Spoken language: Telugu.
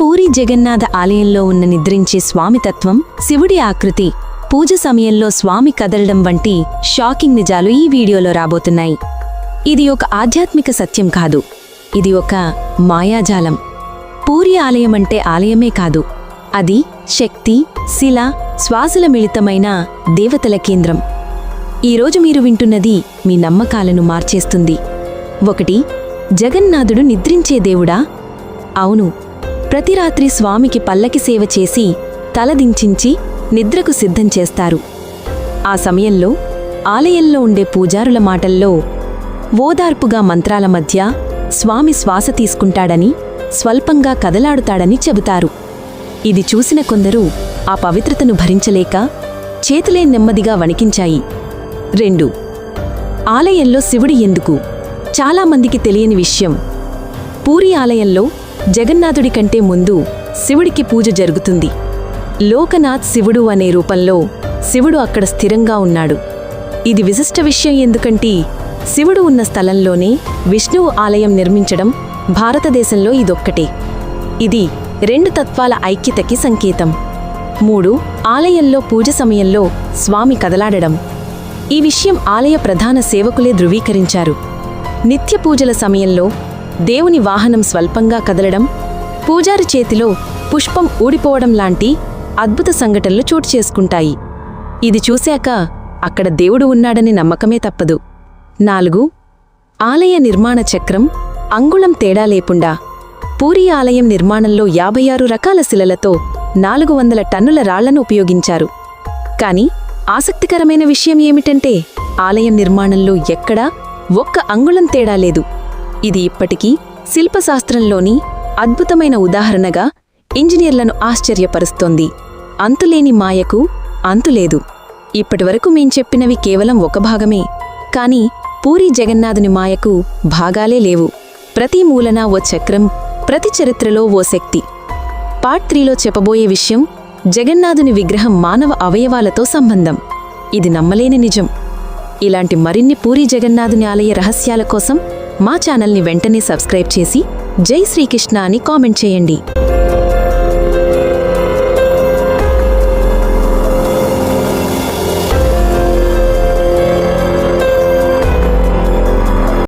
పూరి జగన్నాథ ఆలయంలో ఉన్న నిద్రించే స్వామి తత్వం శివుడి ఆకృతి పూజ సమయంలో స్వామి కదలడం వంటి షాకింగ్ నిజాలు ఈ వీడియోలో రాబోతున్నాయి. ఇది ఒక ఆధ్యాత్మిక సత్యం కాదు. ఇది ఒక మాయాజాలం. పూరి ఆలయం అంటే ఆలయమే కాదు. అది శక్తి శిల శ్వాసల మిళితమైన దేవతల కేంద్రం. ఈరోజు మీరు వింటున్నది మీ నమ్మకాలను మార్చేస్తుంది. ఒకటి జగన్నాథుడు నిద్రించే దేవుడా? అవును ప్రతి రాత్రి స్వామికి పల్లకి సేవ చేసి తలదించించి నిద్రకు సిద్ధం చేస్తారు. ఆ సమయంలో ఆలయంలో ఉండే పూజారుల మాటల్లో ఓదార్పుగా మంత్రాల మధ్య స్వామి శ్వాస తీసుకుంటాడని స్వల్పంగా కదలాడుతాడని చెబుతారు. ఇది చూసిన కొందరు ఆ పవిత్రతను భరించలేక చేతులే నెమ్మదిగా వణికించాయి. రెండు ఆలయంలో శివుడి ఎందుకు? చాలామందికి తెలియని విషయం. పూరి ఆలయంలో జగన్నాథుడి కంటే ముందు శివుడికి పూజ జరుగుతుంది. లోకనాథ్ శివుడు అనే రూపంలో శివుడు అక్కడ స్థిరంగా ఉన్నాడు. ఇది విశిష్ట విషయం ఎందుకంటే శివుడు ఉన్న స్థలంలోనే విష్ణువు ఆలయం నిర్మించడం భారతదేశంలో ఇదొక్కటే. ఇది రెండు తత్వాల ఐక్యతకి సంకేతం. మూడు ఆలయంలో పూజ సమయంలో స్వామి కదలాడడం. ఈ విషయం ఆలయ ప్రధాన సేవకులే ధృవీకరించారు. నిత్య పూజల సమయంలో దేవుని వాహనం స్వల్పంగా కదలడం పూజారి చేతిలో పుష్పం ఊడిపోవడం లాంటి అద్భుత సంఘటనలు చోటు చేసుకుంటాయి. ఇది చూశాక అక్కడ దేవుడు ఉన్నాడని నమ్మకమే తప్పదు. నాలుగు ఆలయ నిర్మాణ చక్రం అంగుళం తేడా లేకుండా పూరి ఆలయం నిర్మాణంలో యాభై ఆరు రకాల శిలలతో నాలుగు వందల టన్నుల రాళ్ళను ఉపయోగించారు. కాని ఆసక్తికరమైన విషయం ఏమిటంటే ఆలయం నిర్మాణంలో ఎక్కడా ఒక్క అంగుళం తేడా లేదు. ఇది ఇప్పటికీ శిల్పశాస్త్రంలోని అద్భుతమైన ఉదాహరణగా ఇంజనీర్లను ఆశ్చర్యపరుస్తోంది. అంతులేని మాయకు అంతులేదు ఇప్పటివరకు మేం చెప్పినవి కేవలం ఒక భాగమే. కాని పూరి జగన్నాథుని మాయకు భాగాలే లేవు. ప్రతి మూలన ఓ చక్రం ప్రతి చరిత్రలో ఓ శక్తి. పార్ట్ త్రీలో చెప్పబోయే విషయం జగన్నాథుని విగ్రహం మానవ అవయవాలతో సంబంధం. ఇది నమ్మలేని నిజం. ఇలాంటి మరిన్ని పూరి జగన్నాథుని ఆలయ రహస్యాల కోసం మా ఛానల్ని వెంటనే సబ్స్క్రైబ్ చేసి జై శ్రీకృష్ణ అని కామెంట్ చేయండి.